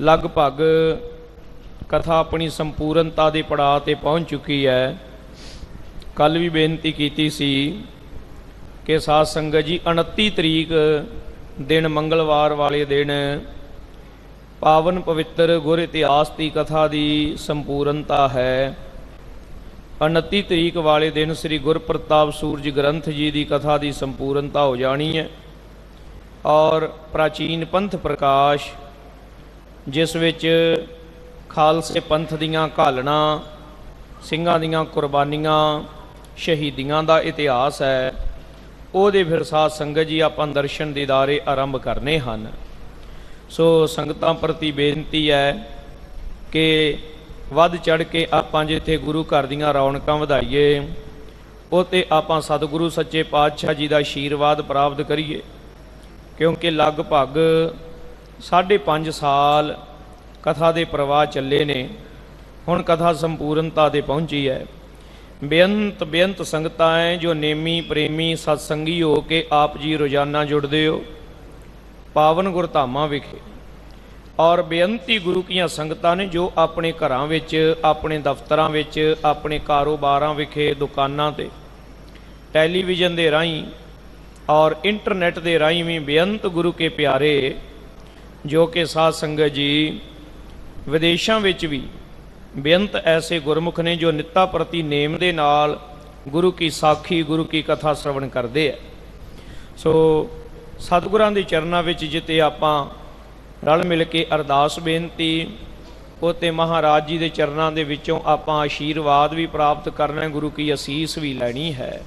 ਲਗਭਗ ਕਥਾ ਆਪਣੀ ਸੰਪੂਰਨਤਾ ਦੇ ਪੜਾਅ ਤੇ ਪਹੁੰਚ ਚੁੱਕੀ ਹੈ। ਕੱਲ ਵੀ ਬੇਨਤੀ ਕੀਤੀ ਸੀ ਕਿ ਸਾਧ ਸੰਗਤ ਜੀ 29 ਤਰੀਕ ਦਿਨ ਮੰਗਲਵਾਰ ਵਾਲੇ ਦਿਨ ਪਾਵਨ ਪਵਿੱਤਰ ਗੁਰ ਇਤਿਹਾਸ ਦੀ ਕਥਾ ਦੀ ਸੰਪੂਰਨਤਾ ਹੈ। 29 ਤਰੀਕ ਵਾਲੇ ਦਿਨ ਸ੍ਰੀ ਗੁਰਪ੍ਰਤਾਪ ਸੂਰਜ ਗ੍ਰੰਥ ਜੀ ਦੀ ਕਥਾ ਦੀ ਸੰਪੂਰਨਤਾ ਹੋ ਜਾਣੀ ਹੈ ਔਰ ਪ੍ਰਾਚੀਨ ਪੰਥ ਪ੍ਰਕਾਸ਼ ਜਿਸ ਵਿੱਚ ਖਾਲਸੇ ਪੰਥ ਦੀਆਂ ਘਾਲਣਾ, ਸਿੰਘਾਂ ਦੀਆਂ ਕੁਰਬਾਨੀਆਂ, ਸ਼ਹੀਦੀਆਂ ਦਾ ਇਤਿਹਾਸ ਹੈ, ਉਹਦੇ ਫਿਰ ਸਾਧ ਸੰਗਤ ਜੀ ਆਪਾਂ ਦਰਸ਼ਨ ਦੀਦਾਰੇ ਆਰੰਭ ਕਰਨੇ ਹਨ। ਸੋ ਸੰਗਤਾਂ ਪ੍ਰਤੀ ਬੇਨਤੀ ਹੈ ਕਿ ਵੱਧ ਚੜ ਕੇ ਆਪਾਂ ਜਿੱਥੇ ਗੁਰੂ ਘਰ ਦੀਆਂ ਰੌਣਕਾਂ ਵਧਾਈਏ ਉਹ ਤੇ ਆਪਾਂ ਸਤਿਗੁਰੂ ਸੱਚੇ ਪਾਤਸ਼ਾਹ ਜੀ ਦਾ ਆਸ਼ੀਰਵਾਦ ਪ੍ਰਾਪਤ ਕਰੀਏ, ਕਿਉਂਕਿ ਲਗਭਗ 5.5 ਸਾਲ ਕਥਾ ਦੇ ਪ੍ਰਵਾਹ ਚੱਲੇ ਨੇ। ਹੁਣ ਕਥਾ ਸੰਪੂਰਨਤਾ ਤੇ ਪਹੁੰਚੀ ਹੈ। ਬੇਅੰਤ ਬੇਅੰਤ ਸੰਗਤਾਂ ਹੈ ਜੋ ਨੇਮੀ ਪ੍ਰੇਮੀ ਸਤਸੰਗੀ ਹੋ ਕੇ ਆਪ ਜੀ ਰੋਜ਼ਾਨਾ ਜੁੜਦੇ ਹੋ। ਪਾਵਨ ਗੁਰਧਾਮਾਂ ਵਿਖੇ ਔਰ ਬੇਅੰਤੀ ਗੁਰੂ ਕੀਆਂ ਸੰਗਤਾਂ ਨੇ ਜੋ ਆਪਣੇ ਘਰਾਂ ਵਿੱਚ, ਆਪਣੇ ਦਫ਼ਤਰਾਂ ਵਿੱਚ, ਆਪਣੇ ਕਾਰੋਬਾਰਾਂ ਵਿਖੇ, ਦੁਕਾਨਾਂ ਤੇ, ਟੈਲੀਵਿਜ਼ਨ ਦੇ ਰਾਹੀਂ ਔਰ ਇੰਟਰਨੈਟ ਦੇ ਰਾਹੀਂ ਵੀ ਬੇਅੰਤ ਗੁਰੂ ਕੇ ਪਿਆਰੇ ਜੋ ਕਿ ਸਾਧ ਸੰਗਤ ਜੀ ਵਿਦੇਸ਼ਾਂ ਵਿੱਚ ਵੀ ਬੇਅੰਤ ਐਸੇ ਗੁਰਮੁਖ ਨੇ ਜੋ ਨਿੱਤਾ ਪ੍ਰਤੀ ਨੇਮ ਦੇ ਨਾਲ ਗੁਰੂ ਕੀ ਸਾਖੀ, ਗੁਰੂ ਕੀ ਕਥਾ ਸ਼ਰਵਣ ਕਰਦੇ ਆ। ਸੋ ਸਤਿਗੁਰਾਂ ਦੇ ਚਰਨਾਂ ਵਿੱਚ ਜਿੱਤੇ ਆਪਾਂ ਰਲ ਮਿਲ ਕੇ ਅਰਦਾਸ ਬੇਨਤੀ ਉਤੇ ਮਹਾਰਾਜ ਜੀ ਦੇ ਚਰਨਾਂ ਦੇ ਵਿੱਚੋਂ ਆਪਾਂ ਆਸ਼ੀਰਵਾਦ ਵੀ ਪ੍ਰਾਪਤ ਕਰਨਾ, ਗੁਰੂ ਕੀ ਅਸੀਸ ਵੀ ਲੈਣੀ ਹੈ।